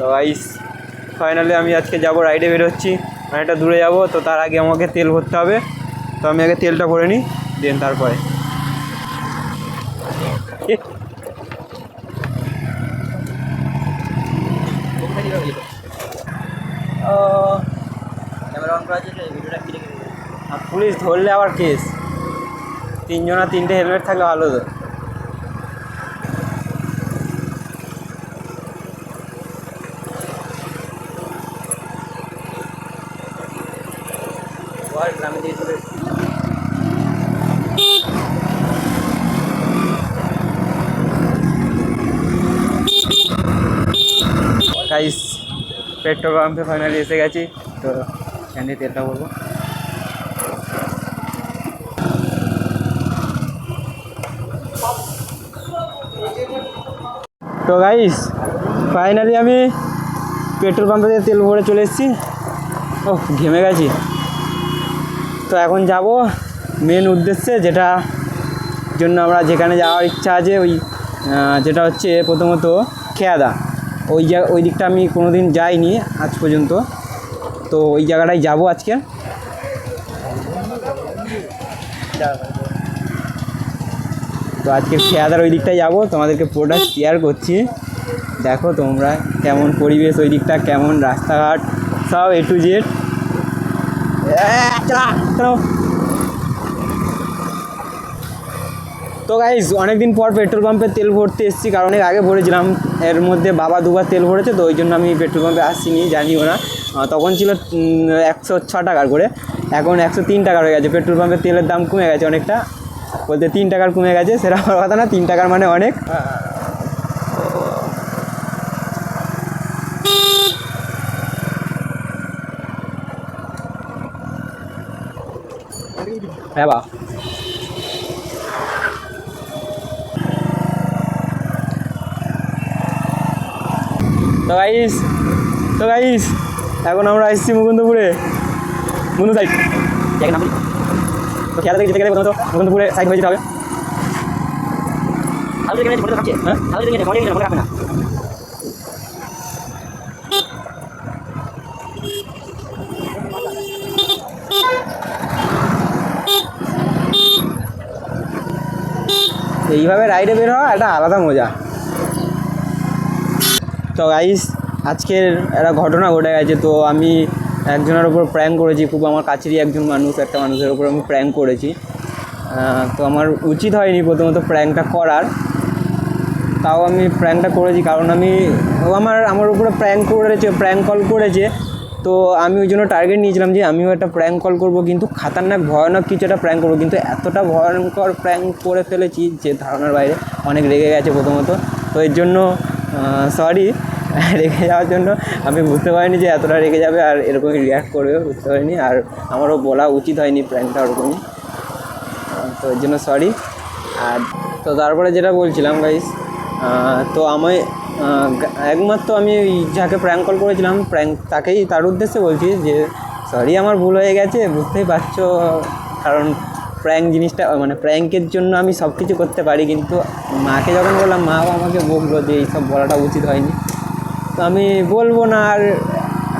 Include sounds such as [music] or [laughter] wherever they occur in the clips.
তো আইস ফাইনালি আমি আজকে যাব রাইডে বেরোচ্ছি। অনেকটা দূরে যাব তো তার আগে আমাকে তেল ভরতে হবে। তো আমি আগে তেলটা ভরে নিই দেন তারপরে। আর পুলিশ ধরলে আবার কেস তিনজনা তিনটে হেলমেট থাকলে ভালো তো গাইস পেট্রোল পাম্পে ফাইনালি এসে গেছি, তো এখানে তেলটা বলব। তো গাইস ফাইনালি আমি পেট্রোল পাম্পে তেল ভরে চলে এসেছি। ও ঘেমে গেছি। তো এখন যাব মেন উদ্দেশ্যে, যেটা জন্য আমরা যেখানে যাওয়ার ইচ্ছা আছে, ওই যেটা হচ্ছে প্রথমত খেয়াদা। ওই জায়গা ওই দিকটা আমি কোনো দিন যাইনি আজ পর্যন্ত। তো ওই জায়গাটায় যাব আজকে। তো আজকে খেয়াদার ওই দিকটায় যাব, তোমাদেরকে পুরোটা শেয়ার করছি। দেখো তোমরা কেমন পরিবেশ, ওই দিকটা কেমন রাস্তাঘাট, সব এ টু জেড তো গাইজ অনেকদিন পর পেট্রোল পাম্পে তেল ভরতে এসেছি, কারণ এর আগে ভরেছিলাম। এর মধ্যে বাবা দুবার তেল ভরেছে, তো ওই জন্য আমি পেট্রোল পাম্পে আসছিনি জানিও না। তখন ছিল একশো ছ টাকার করে, এখন একশো তিন টাকার হয়ে গেছে। পেট্রোল পাম্পের তেলের দাম কমে গেছে অনেকটা। বলতে তিন টাকার কমে গেছে, সেটা আমার কথা না, তিন টাকার মানে অনেক। হ্যাঁ বা তো গাইস তো গাইস এখন আমরা এসেছি মুকুন্দপুরে। মুকুন্দ সাইড জায়গা নাম। তো খেয়াল থেকে যেতে গেলে প্রথমত মুকুন্দপুরে সাইড হয়ে যেতে হবে। হ্যাঁ? এইভাবে রাইডে বের হওয়া একটা আলাদা মজা। তো গাইস আজকের একটা ঘটনা ঘটে গেছে। তো আমি একজনের ওপর প্র্যাঙ্ক করেছি। খুব আমার কাছেরই একজন মানুষ, একটা মানুষের ওপর আমি প্র্যাঙ্ক করেছি। তো আমার উচিত হয়নি প্রথমত প্র্যাঙ্কটা করার। তাও আমি প্র্যাঙ্কটা করেছি কারণ আমি আমার আমার উপরে প্র্যাঙ্ক করেছে প্র্যাঙ্ক কল করেছে। তো আমি ওই জন্য টার্গেট নিয়েছিলাম যে আমিও একটা প্র্যাঙ্ক কল করব, কিন্তু খাতারনাক, ভয়ানক কিছু একটা প্র্যাঙ্ক করব। কিন্তু এতটা ভয়ঙ্কর প্র্যাঙ্ক করে ফেলেছি যে ধারণার বাইরে অনেক রেগে গেছে প্রথমত। তো এর জন্য সরি [laughs] রেগে যাওয়ার জন্য। আমি বুঝতে পারিনি যে এতটা রেগে যাবে আর এরকমই রিয়াক্ট করবে, বুঝতে পারিনি। আর আমারও বলা উচিত হয়নি প্র্যাঙ্কটা ওরকমই। তো এর জন্য সরি আর তো তারপরে যেটা বলছিলাম গাইস তো আমি একমাত্র আমি যাকে প্র্যাঙ্ক কল করেছিলাম প্র্যাঙ্ক তাকেই তার উদ্দেশ্যে বলছি যে সরি আমার ভুল হয়ে গেছে, বুঝতেই পারছ, কারণ প্র্যাঙ্ক জিনিসটা মানে প্র্যাঙ্কের জন্য আমি সব কিছু করতে পারি, কিন্তু মাকে যখন বললাম মাও আমাকে বলল যে এইসব বলাটা উচিত হয়নি। তো আমি বলব না আর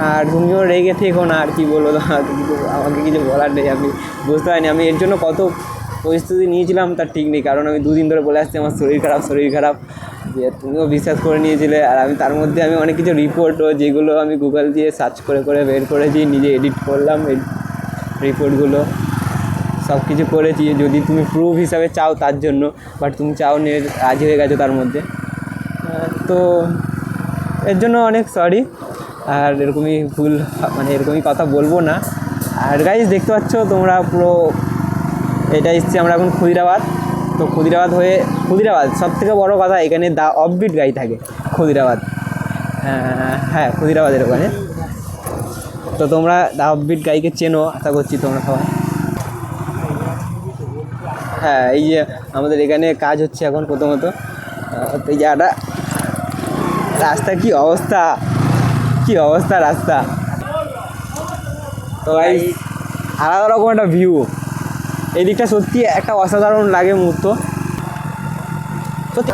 আর তুমিও রেগে থেকো না, আর কি বলব? [laughs] তোমাকে কিছু আমাকে কিছু বলার নেই, আমি বুঝতে পারিনি। আমি এর জন্য কত পরিস্থিতি নিয়েছিলাম, তার ঠিক নেই। কারণ আমি দুদিন ধরে বলে আসছি, আমার শরীর খারাপ শরীর খারাপ। যে তুমিও বিশ্বাস করে নিয়েছিলে, আর আমি তার মধ্যে আমি অনেক কিছু রিপোর্টও যেগুলো আমি গুগল দিয়ে সার্চ করে করে বের করেছি, নিজে এডিট করলাম রিপোর্টগুলো সব কিছু করেছি যদি তুমি প্রুফ হিসাবে চাও তার জন্য বাট তুমি চাও নে রাজি হয়ে গেছো তার মধ্যে। তো এর জন্য অনেক সরি আর এরকমই ভুল মানে এরকমই কথা বলব না। আর গাইজ দেখতে পাচ্ছ তোমরা পুরো এটা এসছি আমরা এখন ক্ষুদিরাবাদ তো ক্ষুদিরাবাদ হয়ে ক্ষুদিরাবাদ সব থেকে বড়ো কথা এখানে দা অফবিট গাড়ি থাকে ক্ষুদিরাবাদ আহ, হ্যাঁ ক্ষুদিরাবাদের ওখানে। তো তোমরা দা অফবিট গাইকে চেনো আশা করছি তোমরা সবাই। হ্যাঁ এই যে আমাদের এখানে কাজ হচ্ছে এখন প্রথমত। এই জায়গাটা রাস্তা কি অবস্থা? কি অবস্থা রাস্তা? তো ভাই আলাদা রকম একটা ভিউ এই দিকটা সত্যি একটা অসাধারণ লাগে মুহূর্ত। সত্যি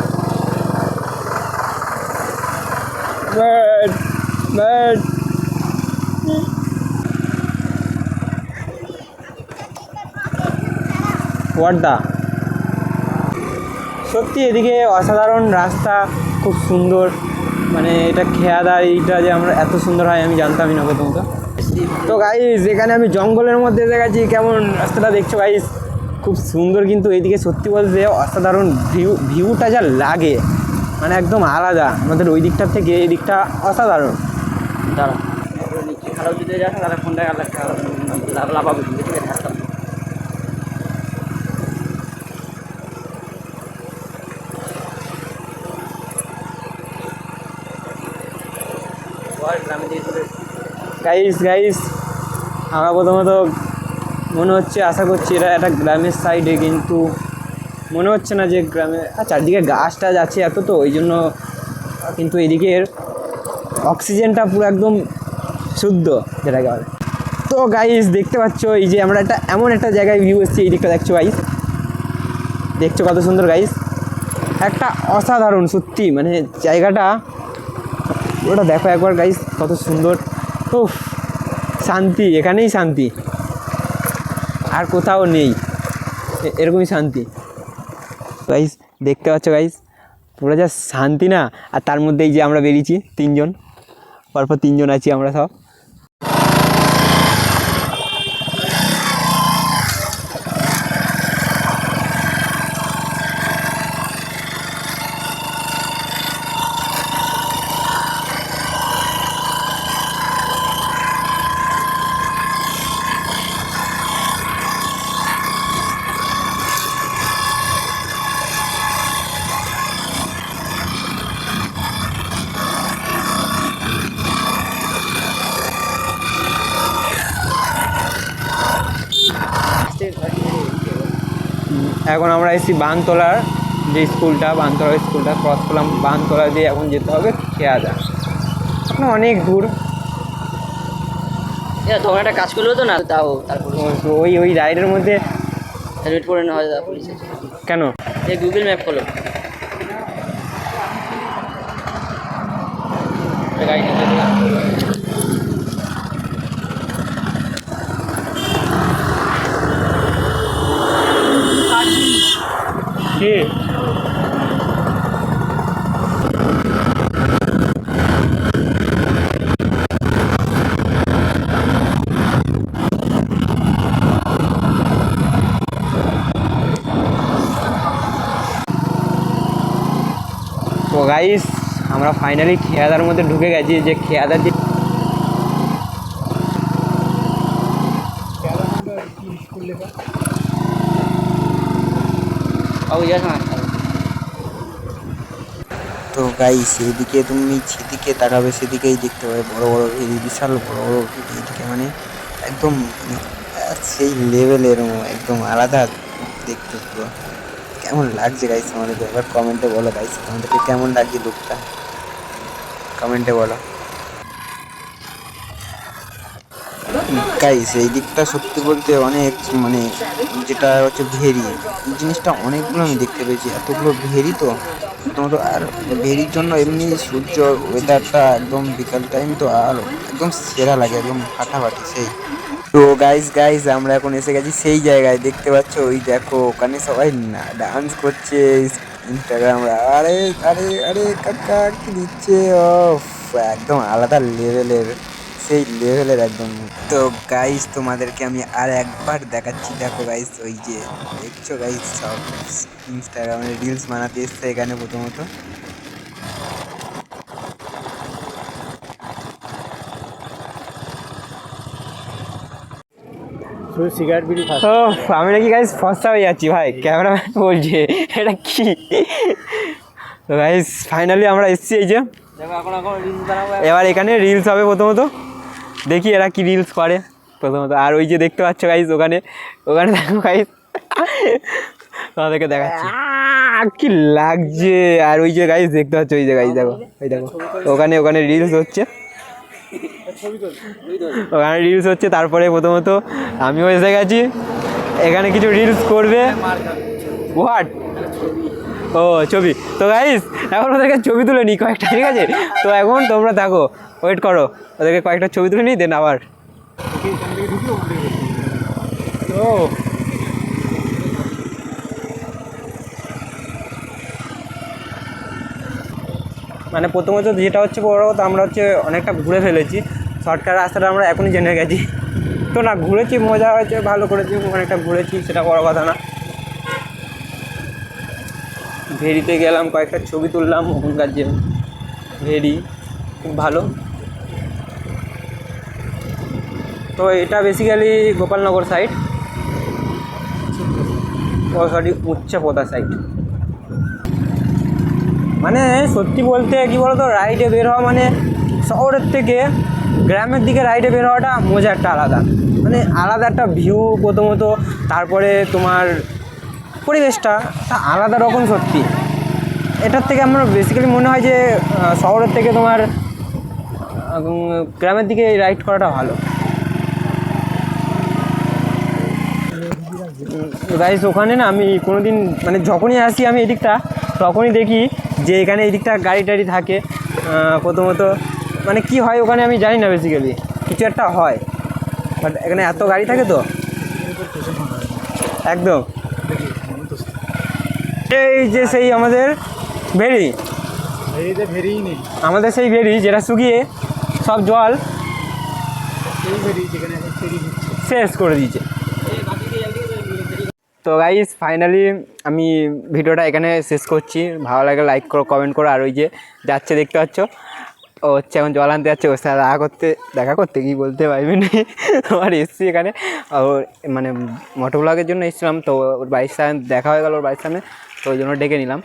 ওয়ার্ডা সত্যি এদিকে অসাধারণ রাস্তা, খুব সুন্দর। মানে এটা খেয়াদা এইটা যে আমরা এত সুন্দর হয় আমি জানতামই না প্রথমত। তো গাইস এখানে আমি জঙ্গলের মধ্যে এসে গেছি কেমন রাস্তাটা দেখছ গাইস খুব সুন্দর কিন্তু এইদিকে সত্যি বলতে অসাধারণ ভিউ ভিউটা যা লাগে। মানে একদম আলাদা। আমাদের ওই দিকটার থেকে এই দিকটা অসাধারণ। দাঁড়া। খারাপ যদি তাহলে ফোনটা লাভাবে গাইস গাইস আমরা প্রথমত মনে হচ্ছে, আশা করছি এটা একটা গ্রামের সাইডে কিন্তু মনে হচ্ছে না যে গ্রামে চারদিকে গাছ টাছ আছে এত তো, ওই জন্য কিন্তু এদিকের অক্সিজেনটা পুরো একদম শুদ্ধ, যেটাকে বলে। তো গাইস দেখতে পাচ্ছ, এই যে আমরা একটা এমন একটা জায়গায় ভিউ এসেছি, এই দিকটা দেখছ গাইস দেখছ কত সুন্দর গাইস একটা অসাধারণ, সত্যি মানে জায়গাটা ওটা দেখো একবার গাইস কত সুন্দর। ও শান্তি, এখানেই শান্তি। আর কোথাও নেই। এরকমই শান্তি। গাইস দেখতে পাচ্ছ গাইস পুরো যা শান্তি না? আর তার মধ্যেই যে আমরা বেরিয়েছি তিনজন, পরপর তিনজন আছি আমরা সব। এখন আমরা এসেছি বানতলার যে স্কুলটা বানতলা স্কুলটা ক্রস করলাম। বানতলা দিয়ে এখন যেতে হবে খেয়াদা। এখন অনেক দূর। এ তখন একটা কাজ করল তো না? তাও তারপরে ওই ওই রাইডের মধ্যে হেলমেট পরে নেওয়া যায় পুলিশ কেন? এই গুগল ম্যাপ খোলো। গাড়ি তো গাইস আমরা ফাইনালি খেয়াদার মধ্যে ঢুকে গেছি যে খেয়াদার যে তো গাইস এদিকে তুমি সেদিকে তাকাবে সেদিকেই দেখতে পাবে বড় বড় ভেরি বিশাল বড় বড় ভেরি এদিকে মানে একদম আহ, সেই লেভেলের একদম আলাদা দেখতে পুরো। কেমন লাগছে গাইস আমাদেরকে এবার কমেন্টে বলো গাইস আমাদেরকে কেমন লাগছে লুকটা কমেন্টে বলো। গাইস এই দিকটা সত্যি বলতে অনেক মানে যেটা হচ্ছে ভেরি। এই জিনিসটা অনেকগুলো আমি দেখতে পেয়েছি। এতগুলো ভেরি তো? প্রথমত আর ভেরির জন্য এমনি সূর্য ওয়েদারটা একদম বিকাল টাইম তো আর একদম সেরা লাগে, একদম ফাটাফাটি সেই। তো গাইস গাইস আমরা এখন এসে গেছি সেই জায়গায়। দেখতে পাচ্ছ, ওই দেখো, ওখানে সবাই না ডান্স করছে ইনস্টাগ্রাম আরে আরে আরে, কাকা, কি দিচ্ছে? ও একদম আলাদা লেভেলের সেই লেভেলের একদম। তো গাইস তোমাদেরকে আমি আর একবার দেখাচ্ছি। দেখো গাইস ওই যে, দেখছ গাইস সব ইনস্টাগ্রামে রিলস বানাতে এসছে এখানে প্রথমত। ও আমি নাকি গাইস ফসা হয়ে যাচ্ছি ভাই ক্যামেরাম্যান বলছে এটা কি? তো গাইস ফাইনালি আমরা এসেছি এই যে। এবার এখানে রিলস হবে প্রথমত। দেখি এরা কি রিলস করে প্রথমত। আর ওই যে দেখতে পাচ্ছ গাইস ওখানে ওখানে দেখো গাইস তোমাদেরকে দেখাচ্ছি। কি লাগছে। আর ওই যে গাইস দেখতে পাচ্ছ ওই যে গাইস দেখো ওই দেখো। ওখানে ওখানে রিলস হচ্ছে। ওখানে রিলস হচ্ছে তারপরে প্রথমত আমিও এসে গেছি এখানে কিছু রিলস করবে। হোয়াট ও ছবি। তো গাইস এখন ওদেরকে ছবি তুলে নিই কয়েকটা ঠিক আছে? তো এখন তোমরা থাকো ওয়েট করো। ওদেরকে কয়েকটা ছবি তুলে নিই দেন আবার। ও। মানে প্রথমত যেটা হচ্ছে বড় কথা, আমরা হচ্ছে অনেকটা ঘুরে ফেলেছি। শর্টকাট রাস্তাটা আমরা এখনই জেনে গেছি। তো না, ঘুরেছি, মজা হয়েছে, ভালো করেছি অনেকটা ঘুরেছি, সেটা বড় কথা না। ভেরিতে গেলাম, কয়েকটা ছবি তুললাম, ওখানকার যে ভেরি, খুব ভালো। তো এটা বেসিক্যালি গোপালনগর সাইড ও সরি উচ্চপদা সাইড মানে সত্যি বলতে কি বলতো রাইডে বের হওয়া মানে শহরের থেকে গ্রামের দিকে রাইডে বের হওয়াটা মজা একটা আলাদা। মানে আলাদা একটা ভিউ প্রথমত, তারপরে তোমার পরিবেশটা আলাদা রকম সত্যি। এটার থেকে আমার বেসিক্যালি মনে হয় যে শহরের থেকে তোমার গ্রামের দিকে রাইড করাটা ভালো। গাইস ওখানে না আমি কোনো দিন মানে যখনই আসি আমি এদিকটা, তখনই দেখি যে এখানে এই দিকটা গাড়ি টাড়ি থাকে প্রথমত মানে কি হয় ওখানে আমি জানি না বেসিক্যালি কিছু একটা হয়। বাট এখানে এত গাড়ি থাকে তো? একদম। এই যে সেই আমাদের ভেরি আমাদের সেই ভেরি যেটা শুকিয়ে সব জল শেষ করে দিয়েছে। তো গাইস ফাইনালি আমি ভিডিওটা এখানে শেষ করছি। ভালো লাগে লাইক করো কমেন্ট করো। আর ওই যে যাচ্ছে দেখতে পাচ্ছ, ও হচ্ছে এখন জল আনতে যাচ্ছে, ওর সাথে দেখা করতে দেখা করতে কি বলতে পারবি না। তোমার এসছি এখানে। ওর মানে মোটো ব্লগের জন্য এসেছিলাম, তো ওর বাড়ির সামনে দেখা হয়ে গেল ওর বাড়ির সামনে, তো ওই জন্য ডেকে নিলাম।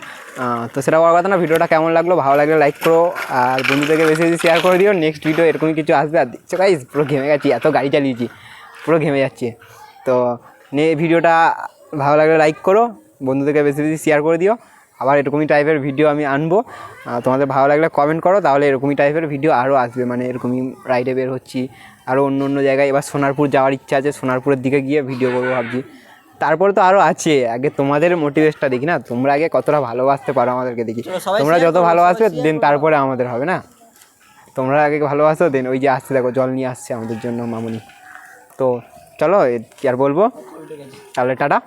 তো সেটা বড় কথা না, ভিডিওটা কেমন লাগল, ভালো লাগলে লাইক করো। আর বন্ধুদেরকে বেশি বেশি শেয়ার করে দিও। নেক্সট ভিডিও এরকমই কিছু আসবে। আর দেখছ গাইস পুরো ঘেমে গেছি, এত গাড়ি চালিয়েছি, পুরো ঘেমে যাচ্ছে। তো নে, ভিডিওটা ভালো লাগলে লাইক করো বন্ধুদেরকে বেশি বেশি শেয়ার করে দিও। আবার এরকমই টাইপের ভিডিও আমি আনব। তোমাদের ভালো লাগলে কমেন্ট করো তাহলে এরকমই টাইপের ভিডিও আরও আসবে। মানে এরকমই রাইডে বের হচ্ছি আরও অন্য অন্য জায়গায়। এবার সোনারপুর যাওয়ার ইচ্ছা আছে সোনারপুরের দিকে গিয়ে ভিডিও করব ভাবছি। তারপরে তো আরও আছে আগে তোমাদের মোটিভেশটা দেখি না? তোমরা আগে কতটা ভালোবাসতে পারো আমাদেরকে দেখি। তোমরা যত ভালোবাসবে দেন তারপরে আমাদের হবে না? তোমরা আগে ভালোবাসো দেন ওই যে আসছে দেখো জল নিয়ে আসছে আমাদের জন্য মামুনি। তো চলো কি আর বলব? তাহলে টাটা।